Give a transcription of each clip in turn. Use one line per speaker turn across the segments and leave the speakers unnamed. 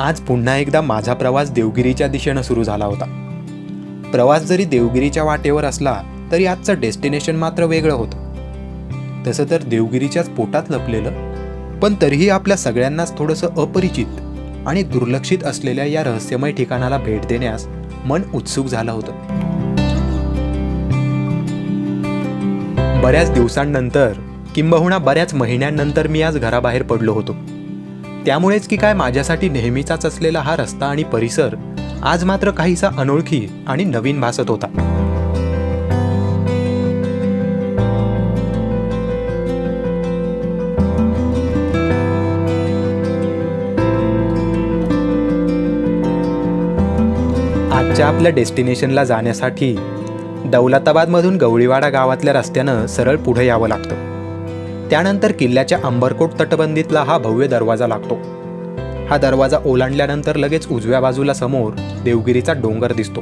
आज पुन्हा एकदा माझा प्रवास देवगिरीच्या दिशेनं सुरू झाला होता. प्रवास जरी देवगिरीच्या वाटेवर असला तरी आजचं डेस्टिनेशन मात्र वेगळं होतं. तसं तर देवगिरीच्याच पोटात लपलेलं पण तरीही आपल्या सगळ्यांनाच थोडंसं अपरिचित आणि दुर्लक्षित असलेल्या या रहस्यमय ठिकाणाला भेट देण्यास मन उत्सुक झालं होतं. बऱ्याच दिवसांनंतर किंबहुना बऱ्याच महिन्यांनंतर मी आज घराबाहेर पडलो होतो. त्यामुळेच की काय माझ्यासाठी नेहमीचाच असलेला हा रस्ता आणि परिसर आज मात्र काहीसा अनोळखी आणि नवीन भासत होता. आजच्या आपल्या डेस्टिनेशनला जाण्यासाठी दौलताबादमधून गवळीवाडा गावातल्या रस्त्यानं सरळ पुढे यावं लागतं. त्यानंतर किल्ल्याच्या अंबरकोट तटबंदीतला हा भव्य दरवाजा लागतो. हा दरवाजा ओलांडल्यानंतर लगेच उजव्या बाजूला समोर देवगिरीचा डोंगर दिसतो.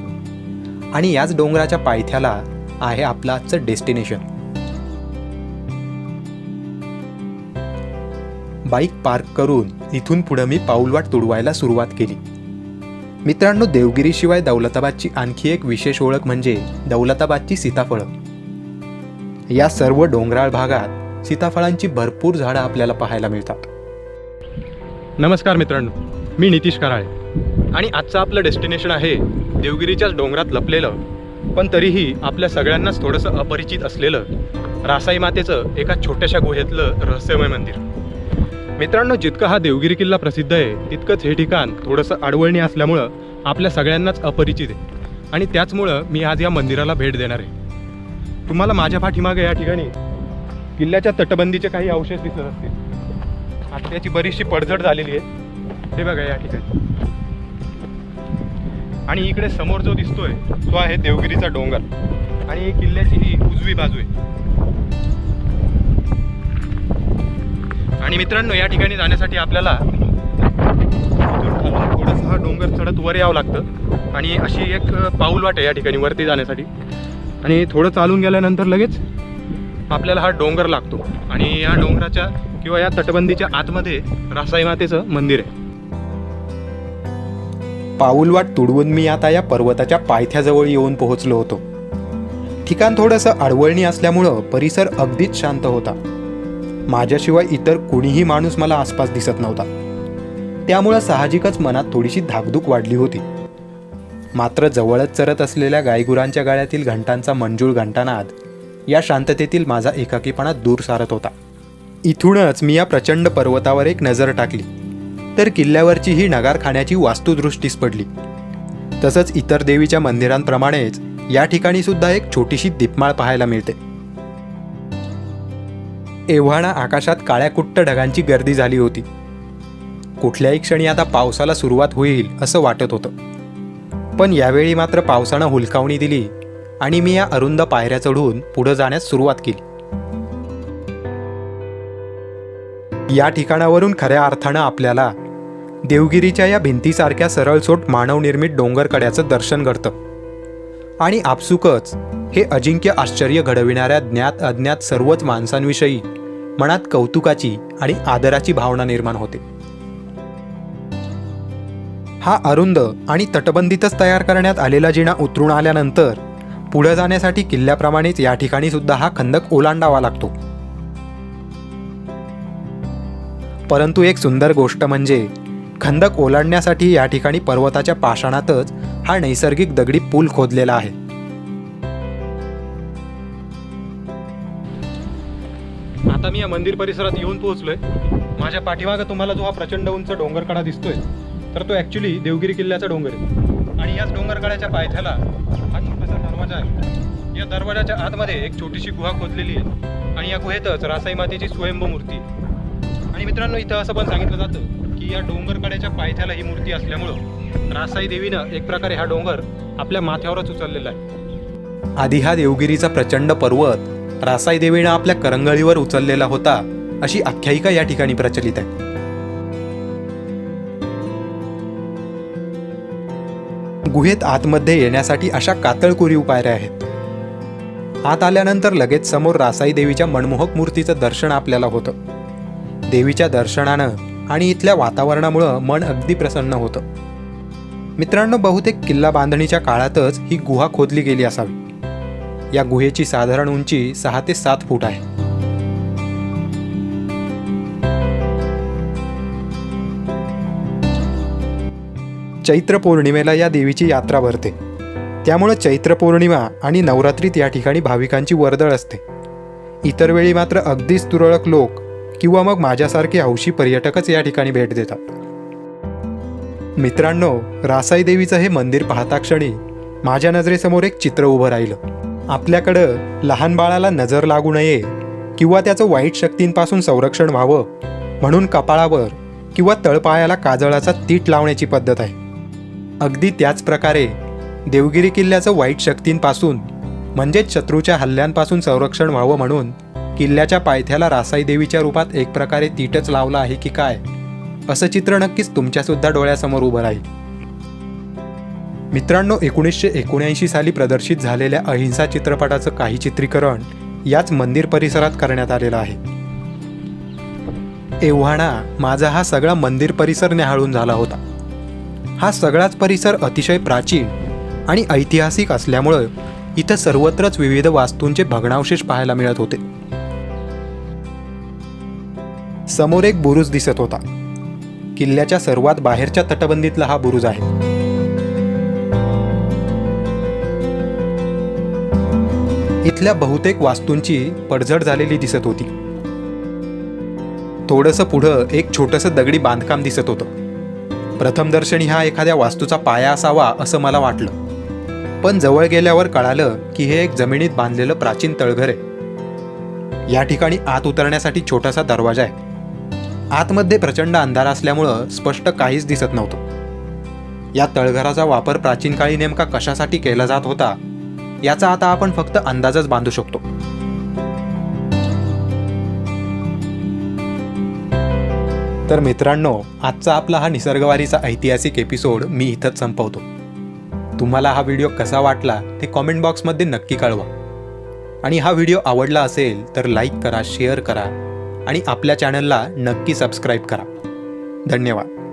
आणि याच डोंगराच्या पायथ्याला आहे आपलं आजचं डेस्टिनेशन. बाईक पार्क करून इथून पुढं मी पाऊलवाट तुडवायला सुरुवात केली. मित्रांनो देवगिरीशिवाय दौलताबादची आणखी एक विशेष ओळख म्हणजे दौलताबादची सीताफळं. या सर्व डोंगराळ भागात सीताफळांची भरपूर झाडं आपल्याला पाहायला मिळतात.
नमस्कार मित्रांनो मी नितीश कराळे. आणि आजचं आपलं डेस्टिनेशन आहे देवगिरीच्याच डोंगरात लपलेलं. पण तरीही आपल्या सगळ्यांनाच थोडंसं अपरिचित असलेलं रासाई मातेचं एका छोट्याशा गुहेतलं रहस्यमय मंदिर. मित्रांनो जितका हा देवगिरी किल्ला प्रसिद्ध आहे तितकंच हे ठिकाण थोडंसं आडवळणी असल्यामुळं आपल्या सगळ्यांनाच अपरिचित आहे. आणि त्याचमुळं मी आज या मंदिराला भेट देणार आहे. तुम्हाला माझ्या पाठीमागे या ठिकाणी किल्ल्याच्या तटबंदीचे काही अवशेष दिसत असतील. आता त्याची बरीचशी पडझड झालेली आहे. हे बघा या ठिकाणी. आणि इकडे समोर जो दिसतोय तो आहे देवगिरीचा डोंगर. आणि किल्ल्याची ही उजवी बाजू आहे. आणि मित्रांनो या ठिकाणी जाण्यासाठी आपल्याला थोडासा थोडंसं हा डोंगर चढत वर यावं लागतं. आणि अशी एक पाऊल वाट आहे या ठिकाणी वरती जाण्यासाठी. आणि थोडं चालून गेल्यानंतर लगेच आपल्याला हा डोंगर लागतो आणि या डोंगराच्या किंवा या तटबंदीच्या आतमध्ये रासाई मातेचं मंदिर आहे.
पाऊलवाट तुडवून मी आता या पर्वताच्या पायथ्याजवळ येऊन पोहोचलो होतो. ठिकाण थोडंसं अडवळणी असल्यामुळं परिसर अगदीच शांत होता. माझ्याशिवाय इतर कुणीही माणूस मला आसपास दिसत नव्हता. त्यामुळं साहजिकच मनात थोडीशी धाकधूक वाढली होती. मात्र जवळच चरत असलेल्या गायगुरांच्या गाळ्यातील घंटांचा मंजूळ घंटानाद या शांततेतील माझा एकाकीपणा दूर सारत होता. इथूनच मी या प्रचंड पर्वतावर एक नजर टाकली. तर किल्ल्यावरची ही नगारखान्याची वास्तुदृष्टीस पडली. तसंच इतर देवीच्या मंदिरांप्रमाणेच या ठिकाणी सुद्धा एक छोटीशी दीपमाळ पाहायला मिळते. एव्हाणा आकाशात काळ्या कुट्ट ढगांची गर्दी झाली होती. कुठल्याही क्षणी आता पावसाला सुरुवात होईल असं वाटत होतं. पण यावेळी मात्र पावसानं हुलकावणी दिली आणि मी या अरुंद पायऱ्या चढून पुढं जाण्यास सुरुवात केली. या ठिकाणावरून खऱ्या अर्थानं आपल्याला देवगिरीच्या या भिंतीसारख्या सरळसोट मानवनिर्मित डोंगरकड्याचं दर्शन घडतं. आणि आपसुकच हे अजिंक्य आश्चर्य घडविणाऱ्या ज्ञात अज्ञात सर्वच माणसांविषयी मनात कौतुकाची आणि आदराची भावना निर्माण होते. हा अरुंद आणि तटबंदीतच तयार करण्यात आलेला जिना उतरून आल्यानंतर पुढे जाण्यासाठी किल्ल्याप्रमाणेच या ठिकाणी सुद्धा हा खंदक ओलांडावा लागतो. परंतु एक सुंदर गोष्ट म्हणजे खंदक ओलांडण्यासाठी या ठिकाणी पर्वताच्या पाषाणातच हा नैसर्गिक दगडी पूल खोदलेला आहे.
आता मी या मंदिर परिसरात येऊन पोहोचलोय. माझ्या पाठीमागं तुम्हाला जो हा प्रचंड उंच डोंगरकडा दिसतोय तर तो ॲक्च्युली देवगिरी किल्ल्याचा डोंगर आहे. आणि याच डोंगरकड्याच्या पायथ्याला हा दरवाजा आहे या दरवाजाच्या आतमध्ये एक छोटीशी गुहा खोदलेली आहे आणि या गुहेतच रासाई मातेची स्वयंभू मूर्ती आणि मित्रांनो इथं असं पण सांगितलं जातं की या डोंगरकड्याच्या पायथ्याला ही मूर्ती असल्यामुळं रासाई देवीनं एक प्रकारे हा डोंगर आपल्या माथ्यावरच उचललेला आहे.
आधी हा देवगिरीचा प्रचंड पर्वत रासाई देवीनं आपल्या करंगळीवर उचललेला होता अशी आख्यायिका या ठिकाणी प्रचलित आहे. गुहेत आतमध्ये येण्यासाठी अशा कातळ कोरीव पायऱ्या आहेत. आत आल्यानंतर लगेच समोर रासाई देवीच्या मनमोहक मूर्तीचं दर्शन आपल्याला होतं. देवीच्या दर्शनानं आणि इथल्या वातावरणामुळं मन अगदी प्रसन्न होतं. मित्रांनो बहुतेक किल्ला बांधणीच्या काळातच ही गुहा खोदली गेली असावी. या गुहेची साधारण उंची सहा ते सात फूट आहे. चैत्र पौर्णिमेला या देवीची यात्रा भरते. त्यामुळं चैत्र पौर्णिमा आणि नवरात्रीत या ठिकाणी भाविकांची वर्दळ असते. इतर वेळी मात्र अगदीच तुरळक लोक किंवा मग माझ्यासारखे हौशी पर्यटकच या ठिकाणी भेट देतात. मित्रांनो रासाई देवीचं हे मंदिर पाहता क्षणी माझ्या नजरेसमोर एक चित्र उभं राहिलं. आपल्याकडं लहान बाळाला नजर लागू नये किंवा त्याचं वाईट शक्तींपासून संरक्षण व्हावं म्हणून कपाळावर किंवा तळपायाला काजळाचा तीट लावण्याची पद्धत आहे. अगदी त्याच प्रकारे देवगिरी किल्ल्याचं वाईट शक्तींपासून म्हणजेच शत्रूच्या हल्ल्यांपासून संरक्षण व्हावं म्हणून किल्ल्याच्या पायथ्याला रासाई देवीच्या रूपात एक प्रकारे तीटच लावला आहे की काय असं चित्र नक्कीच तुमच्यासुद्धा डोळ्यासमोर उभं राहील. मित्रांनो एकोणीसशे एकोणऐंशी साली प्रदर्शित झालेल्या अहिंसा चित्रपटाचं काही चित्रीकरण याच मंदिर परिसरात करण्यात आलेलं आहे. एव्हाणा माझा हा सगळा मंदिर परिसर न्याहाळून झाला होता. हा सगळाच परिसर अतिशय प्राचीन आणि ऐतिहासिक असल्यामुळं इथं सर्वत्रच विविध वास्तूंचे भग्नावशेष पाहायला मिळत होते. समोर एक बुरुज दिसत होता. किल्ल्याच्या सर्वात बाहेरच्या तटबंदीतला हा बुरुज आहे. इथल्या बहुतेक वास्तूंची पडझड झालेली दिसत होती. थोडंसं पुढं एक छोटंसं दगडी बांधकाम दिसत होतं. प्रथमदर्शनी हा एखाद्या वास्तूचा पाया असावा असं मला वाटलं. पण जवळ गेल्यावर कळालं की हे एक जमिनीत बांधलेलं प्राचीन तळघर आहे. या ठिकाणी आत उतरण्यासाठी छोटासा दरवाजा आहे. आतमध्ये प्रचंड अंधार असल्यामुळं स्पष्ट काहीच दिसत नव्हतं. या तळघराचा वापर प्राचीन काळी नेमका कशासाठी केला जात होता याचा आता आपण फक्त अंदाजच बांधू शकतो. तर मित्रांनो आजचा आपला हा निसर्गवारीचा ऐतिहासिक एपिसोड मी इथंच संपवतो. तुम्हाला हा व्हिडिओ कसा वाटला ते कॉमेंट बॉक्समध्ये नक्की कळवा. आणि हा व्हिडिओ आवडला असेल तर लाईक करा शेअर करा आणि आपल्या चॅनलला नक्की सबस्क्राईब करा. धन्यवाद.